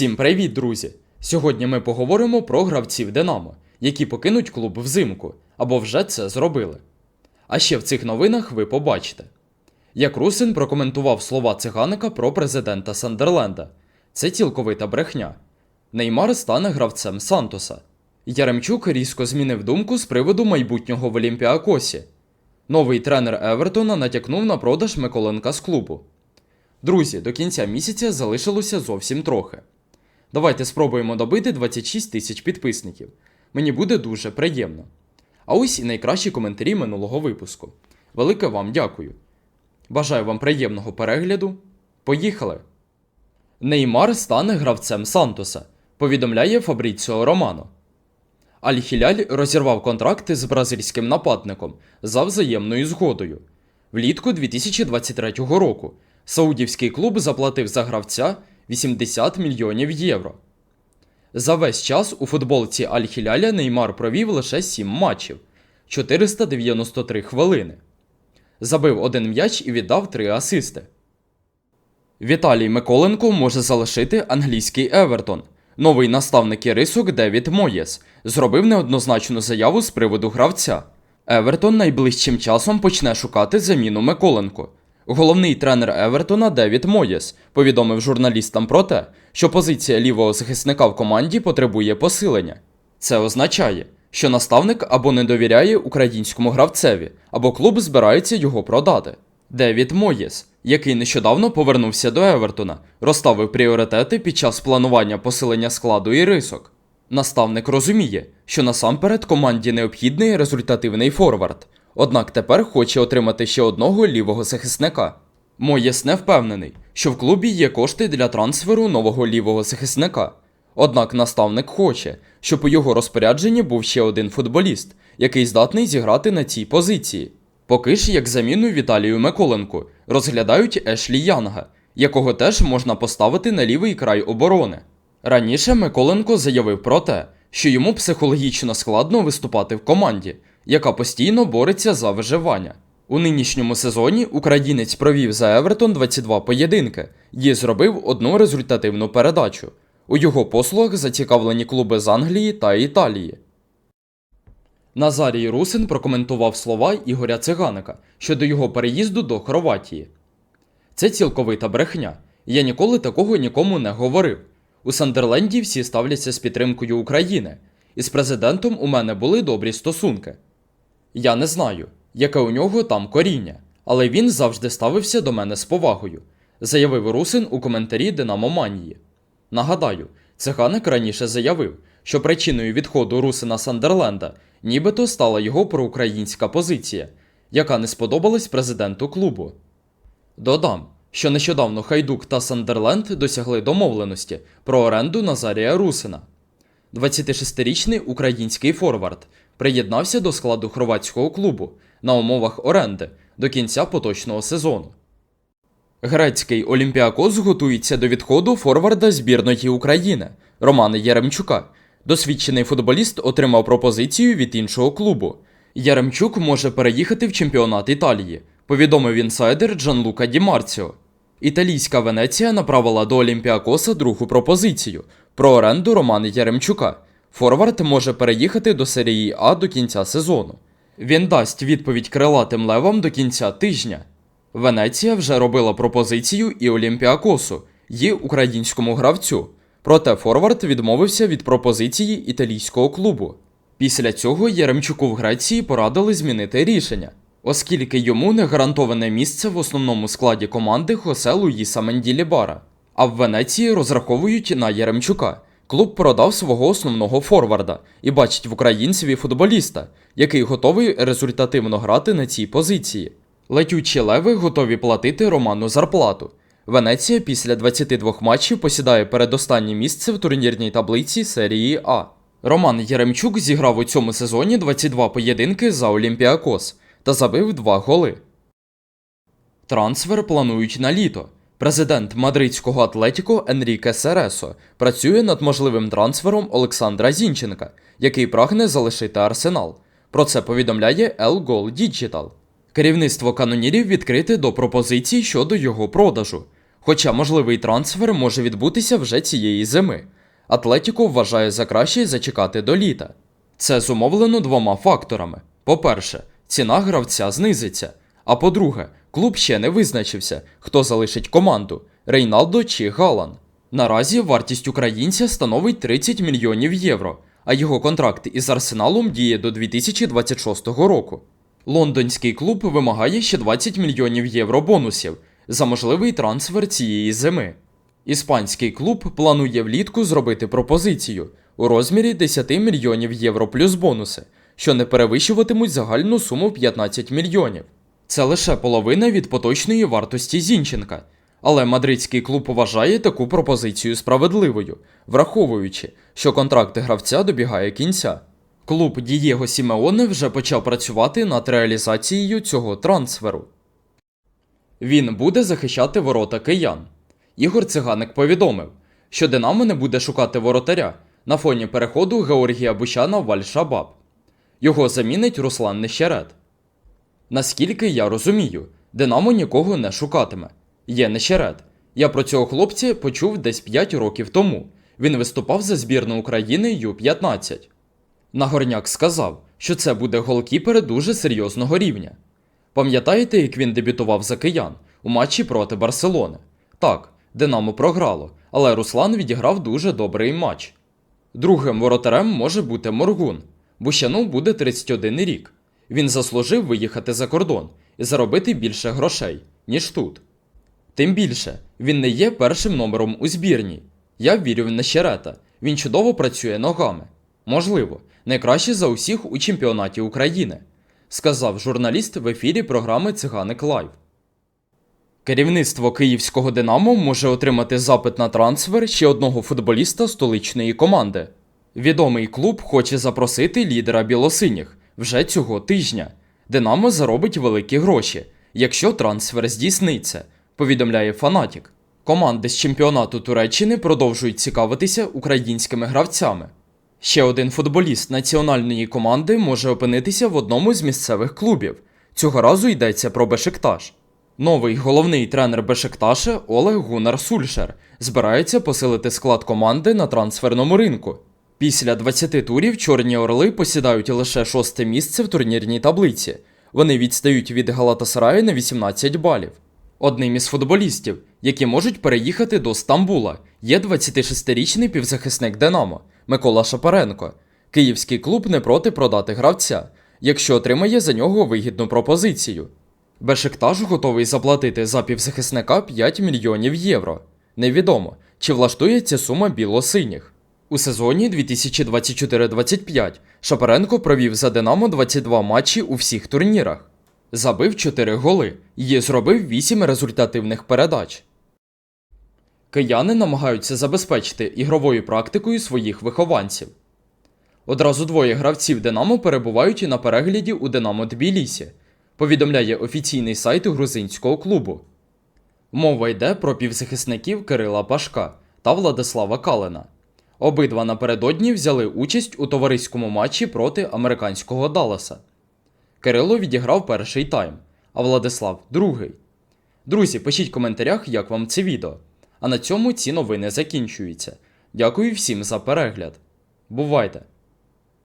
Всім привіт, друзі! Сьогодні ми поговоримо про гравців Динамо, які покинуть клуб взимку або вже це зробили. А ще в цих новинах ви побачите, як Русин прокоментував слова циганика про президента Сандерленда. Це цілковита брехня. Неймар стане гравцем Сантоса. Яремчук різко змінив думку з приводу майбутнього в Олімпіакосі. Новий тренер Евертона натякнув на продаж Миколенка з клубу. Друзі, до кінця місяця залишилося зовсім трохи. Давайте спробуємо добити 26 тисяч підписників. Мені буде дуже приємно. А ось і найкращі коментарі минулого випуску. Велике вам дякую. Бажаю вам приємного перегляду. Поїхали! Неймар стане гравцем Сантоса, повідомляє Фабріціо Романо. Аль-Хіляль розірвав контракти з бразильським нападником за взаємною згодою. Влітку 2023 року саудівський клуб заплатив за гравця 80 мільйонів євро. За весь час у футболці Аль-Хіляля Неймар провів лише 7 матчів 493 хвилини. Забив один м'яч і віддав 3 асисти. Віталій Миколенко може залишити англійський Евертон. Новий наставник Ірисок Девід Моєс зробив неоднозначну заяву з приводу гравця. Евертон найближчим часом почне шукати заміну Миколенко. Головний тренер Евертона Девід Моєс повідомив журналістам про те, що позиція лівого захисника в команді потребує посилення. Це означає, що наставник або не довіряє українському гравцеві, або клуб збирається його продати. Девід Моєс, який нещодавно повернувся до Евертона, розставив пріоритети під час планування посилення складу і рисок. Наставник розуміє, що насамперед команді необхідний результативний форвард, однак тепер хоче отримати ще одного лівого захисника. Моєс не впевнений, що в клубі є кошти для трансферу нового лівого захисника. Однак наставник хоче, щоб у його розпорядженні був ще один футболіст, який здатний зіграти на цій позиції. Поки ж як заміну Віталію Миколенку розглядають Ешлі Янга, якого теж можна поставити на лівий край оборони. Раніше Миколенко заявив про те, що йому психологічно складно виступати в команді, яка постійно бореться за виживання. У нинішньому сезоні українець провів за Евертон 22 поєдинки і зробив одну результативну передачу. У його послугах зацікавлені клуби з Англії та Італії. Назарій Русин прокоментував слова Ігоря Циганика щодо його переїзду до Хорватії. Це цілковита брехня. Я ніколи такого нікому не говорив. У Сандерленді всі ставляться з підтримкою України, і з президентом у мене були добрі стосунки. Я не знаю, яке у нього там коріння, але він завжди ставився до мене з повагою, заявив Русин у коментарі Динамоманії. Нагадаю, Циганик раніше заявив, що причиною відходу Русина Сандерленда нібито стала його проукраїнська позиція, яка не сподобалась президенту клубу. Додам, що нещодавно Хайдук та Сандерленд досягли домовленості про оренду Назарія Русина. 26-річний український форвард приєднався до складу хорватського клубу на умовах оренди до кінця поточного сезону. Грецький Олімпіакос готується до відходу форварда збірної України Романа Яремчука. Досвідчений футболіст отримав пропозицію від іншого клубу. Яремчук може переїхати в чемпіонат Італії, повідомив інсайдер Джанлука Ді Марціо. Італійська Венеція направила до Олімпіакоса другу пропозицію про оренду Романа Яремчука. Форвард може переїхати до серії А до кінця сезону. Він дасть відповідь крилатим левам до кінця тижня. Венеція вже робила пропозицію і Олімпіакосу, і українському гравцю. Проте Форвард відмовився від пропозиції італійського клубу. Після цього Яремчуку в Греції порадили змінити рішення, оскільки йому не гарантоване місце в основному складі команди Хосе Луїса Менділібара. А в Венеції розраховують на Яремчука. Клуб продав свого основного форварда і бачить в українцеві футболіста, який готовий результативно грати на цій позиції. Летючі леви готові платити Роману зарплату. Венеція після 22 матчів посідає передостаннє місце в турнірній таблиці серії А. Роман Яремчук зіграв у цьому сезоні 22 поєдинки за Олімпіакос та забив 2 голи. Трансфер планують на літо. Президент мадридського Атлетіко Енріке Сересо працює над можливим трансфером Олександра Зінченка, який прагне залишити арсенал. Про це повідомляє El Gol Digital. Керівництво канонірів відкрите до пропозицій щодо його продажу. Хоча можливий трансфер може відбутися вже цієї зими. Атлетіко вважає за краще зачекати до літа. Це зумовлено двома факторами: по-перше, ціна гравця знизиться. А по-друге, клуб ще не визначився, хто залишить команду Рейналдо чи Галан. Наразі вартість українця становить 30 мільйонів євро, а його контракт із Арсеналом діє до 2026 року. Лондонський клуб вимагає ще 20 мільйонів євро бонусів за можливий трансфер цієї зими. Іспанський клуб планує влітку зробити пропозицію у розмірі 10 мільйонів євро плюс бонуси, що не перевищуватимуть загальну суму 15 мільйонів. Це лише половина від поточної вартості Зінченка. Але мадридський клуб вважає таку пропозицію справедливою, враховуючи, що контракт гравця добігає кінця. Клуб Дієго Сімеоне вже почав працювати над реалізацією цього трансферу. Він буде захищати ворота киян. Ігор Циганик повідомив, що Динамо не буде шукати воротаря на фоні переходу Георгія Бущана в Аль-Шабаб. Його замінить Руслан Нещерет. Наскільки я розумію, Динамо нікого не шукатиме. Є Нещерет. Я про цього хлопця почув десь 5 років тому. Він виступав за збірну України Ю-15. Нагорняк сказав, що це буде голкіпер дуже серйозного рівня. Пам'ятаєте, як він дебютував за киян у матчі проти Барселони? Так, Динамо програло, але Руслан відіграв дуже добрий матч. Другим воротарем може бути Моргун. Бущану буде 31 рік. Він заслужив виїхати за кордон і заробити більше грошей, ніж тут. Тим більше, він не є першим номером у збірній. Я вірю в Нещерета. Він чудово працює ногами. Можливо, найкраще за усіх у чемпіонаті України, сказав журналіст в ефірі програми Циганик Лайв. Керівництво київського Динамо може отримати запит на трансфер ще одного футболіста столичної команди. Відомий клуб хоче запросити лідера білосиніх вже цього тижня. Динамо заробить великі гроші, якщо трансфер здійсниться, повідомляє Фанатік. Команди з чемпіонату Туреччини продовжують цікавитися українськими гравцями. Ще один футболіст національної команди може опинитися в одному з місцевих клубів. Цього разу йдеться про Бешикташ. Новий головний тренер Бешикташа Олег Гунар Сульшер збирається посилити склад команди на трансферному ринку. Після 20 турів Чорні Орли посідають лише шосте місце в турнірній таблиці. Вони відстають від Галатасараю на 18 балів. Одним із футболістів, які можуть переїхати до Стамбула, є 26-річний півзахисник Динамо Микола Шапаренко. Київський клуб не проти продати гравця, якщо отримає за нього вигідну пропозицію. Бешикташ готовий заплатити за півзахисника 5 мільйонів євро. Невідомо, чи влаштує ця сума біло-синіх. У сезоні 2024-25 Шапаренко провів за Динамо 22 матчі у всіх турнірах. Забив 4 голи і зробив 8 результативних передач. Кияни намагаються забезпечити ігровою практикою своїх вихованців. Одразу двоє гравців Динамо перебувають і на перегляді у Динамо Тбілісі, повідомляє офіційний сайт грузинського клубу. Мова йде про півзахисників Кирила Пашка та Владислава Калина. Обидва напередодні взяли участь у товариському матчі проти американського Далласа. Кирило відіграв перший тайм, а Владислав другий. Друзі, пишіть в коментарях, як вам це відео. А на цьому ці новини закінчуються. Дякую всім за перегляд. Бувайте!